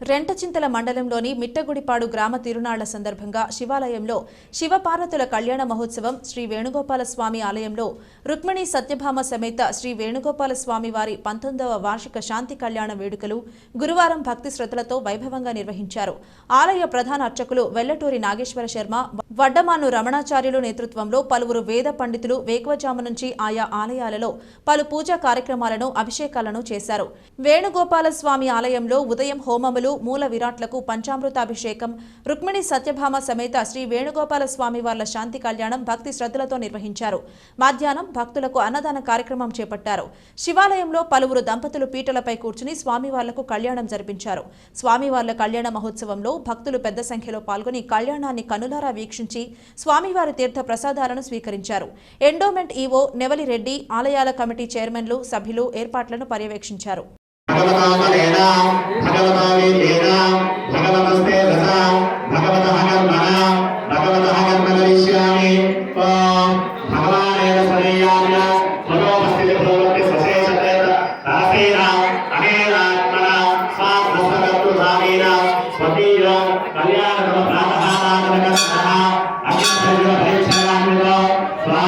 రెంటచింతల మండలంలోని మిట్టగుడిపాడు గ్రామ తిరునాళ్ళ సందర్భంగా శివాలయంలో శివపార్వతుల కళ్యాణ మహోత్సవం శ్రీ వేణుగోపాల స్వామి ఆలయంలో రుక్మిణి సత్యభామ సమేత శ్రీ వేణుగోపాల స్వామి వారి పంతొమ్మిదవ వార్షిక శాంతి కళ్యాణ వేడుకలు గురువారం భక్తి శ్రద్ధలతో వైభవంగా నిర్వహించారు. ఆలయ ప్రధాన అర్చకులు వెల్లటూరి నాగేశ్వర శర్మ వడ్డమాను రమణాచార్యులు నేతృత్వంలో పలువురు వేద పండితులు వేకువజాము నుంచి ఆయా ఆలయాలలో పలు పూజా కార్యక్రమాలను అభిషేకాలను చేశారు. వేణుగోపాల స్వామి ఆలయంలో ఉదయం హోమములు మూల విరాట్లకు పంచామృతాభిషేకం రుక్మిణి సత్యభామ సమేత శ్రీ వేణుగోపాల స్వామి వార్ల శాంతి కళ్యాణం భక్తి శ్రద్ధలతో నిర్వహించారు. మధ్యాహ్నం భక్తులకు అన్నదాన కార్యక్రమం చేపట్టారు. శివాలయంలో పలువురు దంపతులు పీటలపై కూర్చుని స్వామివార్లకు కళ్యాణం జరిపించారు. స్వామివార్ల కళ్యాణ మహోత్సవంలో భక్తులు పెద్ద సంఖ్యలో పాల్గొని కళ్యాణాన్ని కనులారా దర్శించి స్వామివారి తీర్థ ప్రసాదాలను స్వీకరించారు. ఎండోమెంట్ ఈవో నెవలిరెడ్డి ఆలయాల కమిటీ చైర్మన్లు సభ్యులు ఏర్పాట్లను పర్యవేక్షించారు. కళ్యాణ ప్రాణ